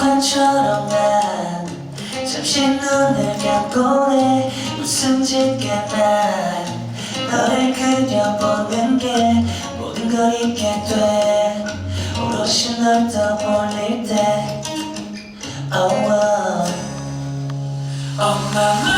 습관처럼 난 잠시 눈을 감고내 웃음 짓게 난 너를 그려보는 게 모든 걸 잊게 돼 오롯이 널 떠올릴 때 Oh, oh. oh my.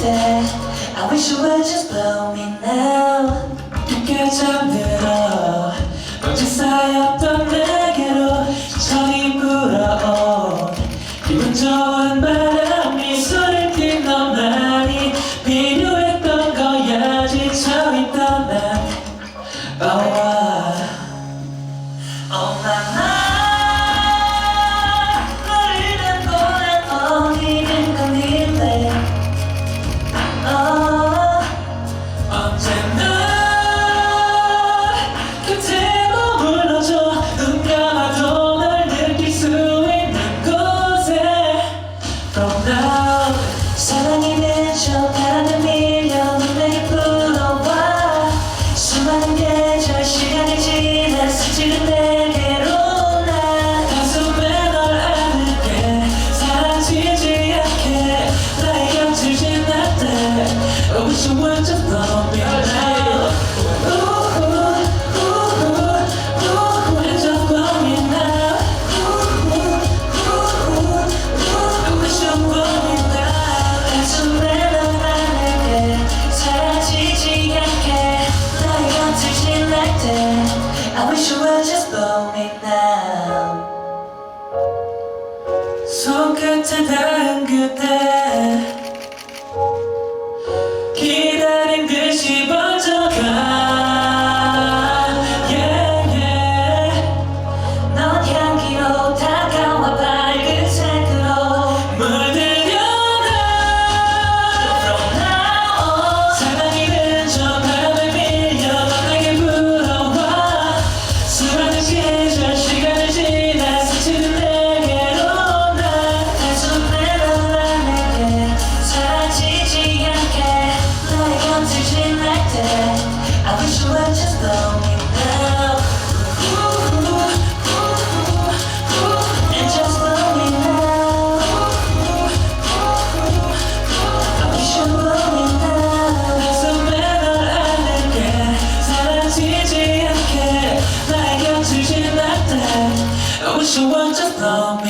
day I wish you would just blow me now 늦게 잠들어 어제 쌓였던 내게로 천이 불어온 기분 좋은 바람 I wish you would just blow me now So good today. wish you would just love me.